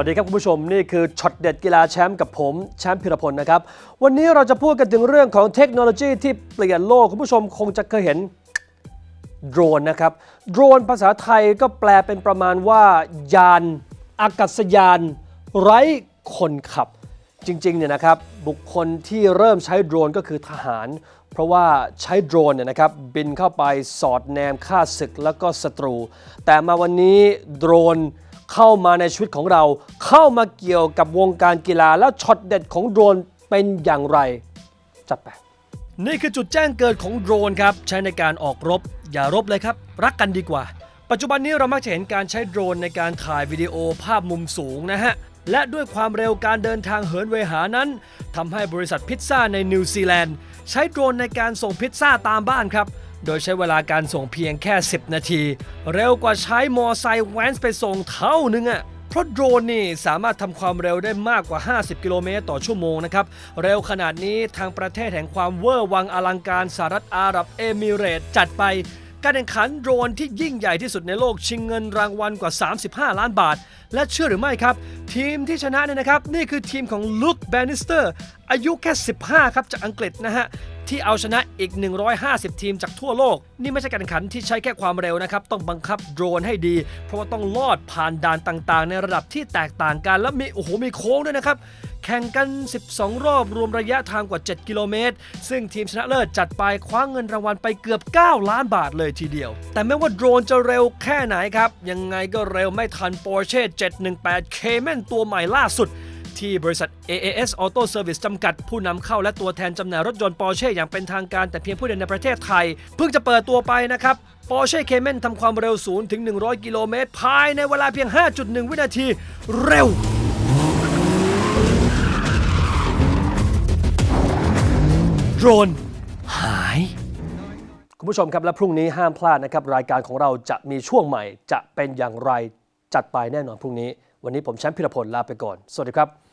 วัสดีครับคุณผู้ชมนี่คือช็อตเด็ดกีฬาแชมป์กับผมแชมป์พิรพลนะครับ วันนี้เราจะพูดกันถึงเรื่องของเทคโนโลยีที่เปลี่ยนโลก คุณผู้ชมคงจะเคยเห็นโดรนนะครับ โดรนภาษาไทยก็แปลเป็นประมาณว่า ยานอากาศยาน ไร้คนขับ จริงๆเนี่ยนะครับบุคคลที่เริ่มใช้โดรนก็คือทหาร เพราะว่าใช้โดรนเนี่ยนะครับบินเข้าไปสอดแนมฆ่าศึกแล้วก็ศัตรู แต่มาวันนี้โดรน เข้ามาในชีวิตของเรา เข้ามาเกี่ยวกับวงการกีฬาแล้วช็อตเด็ดของโดรนเป็นอย่างไร จัดไป นี่คือจุดแจ้งเกิดของโดรนครับ ใช้ในการออกรบ อย่ารบเลยครับ รักกันดีกว่า ปัจจุบันนี้เรามักจะเห็นการใช้โดรนในการถ่ายวิดีโอภาพมุมสูงนะฮะและด้วยความเร็วการเดินทางเหินเวหานั้นทำให้บริษัทพิซซ่าในนิวซีแลนด์ ใช้โดรนในการส่งพิซซ่าตามบ้านครับ โดยใช้เวลาการส่งเพียงแค่ 10 นาที เร็วกว่าใช้มอไซค์แวนส์ไปส่งเท่านึงอะเพราะโดรนนี่สามารถทำความเร็วได้มากกว่า 50 กิโลเมตรต่อชั่วโมงนะครับ เร็วขนาดนี้ทางประเทศแห่งความเวอร์วังอลังการสหรัฐอาหรับเอมิเรต์จัดไป การแข่งขันโดรนที่ยิ่งใหญ่ที่สุดในโลกชิงเงินรางวัลกว่า 35 ล้านบาท และเชื่อหรือไม่ครับ ทีมที่ชนะเนี่ยนะครับ นี่คือทีมของลุคแบนนิสเตอร์อายุแค่ 15 ครับจากอังกฤษนะฮะ ที่เอาชนะอีก 150 ทีมจากทั่วโลก นี่ไม่ใช่การแข่งขันที่ใช้แค่ความเร็วนะครับ ต้องบังคับโดรนให้ดี เพราะว่าต้องลอดผ่านด่านต่างๆ ในระดับที่แตกต่างกัน แล้วมีโอ้โหมีโค้งด้วยนะครับ แข่งกัน 12 รอบรวมระยะทางกว่า 7 กิโลเมตร ซึ่งทีมชนะเลิศจัดไปคว้าเงินรางวัลไปเกือบ 9 ล้านบาทเลยทีเดียว แต่ไม่ว่าโดรนจะเร็วแค่ไหนครับ ยังไงก็เร็วไม่ทัน Porsche 718 Cayman ตัวใหม่ล่าสุด ที่บริษัท AAS Auto Service จำกัดผู้นำเข้าและตัวแทนจำหน่ายรถยนต์ Porsche อย่างเป็นทางการแต่เพียงผู้เดียวในประเทศไทย เพิ่งจะเปิดตัวไปนะครับ Porsche Cayman ทำความเร็ว0ถึง 100 กิโลเมตร ภายในเวลาเพียง 5.1 วินาที เร็วโดรนหาย คุณผู้ชมครับและพรุ่งนี้ห้ามพลาดนะครับ รายการของเราจะมีช่วงใหม่จะเป็นอย่างไรจัดไปแน่นอนพรุ่งนี้ วันนี้ผมแชมป์พิรพลลาไปก่อน สวัสดีครับ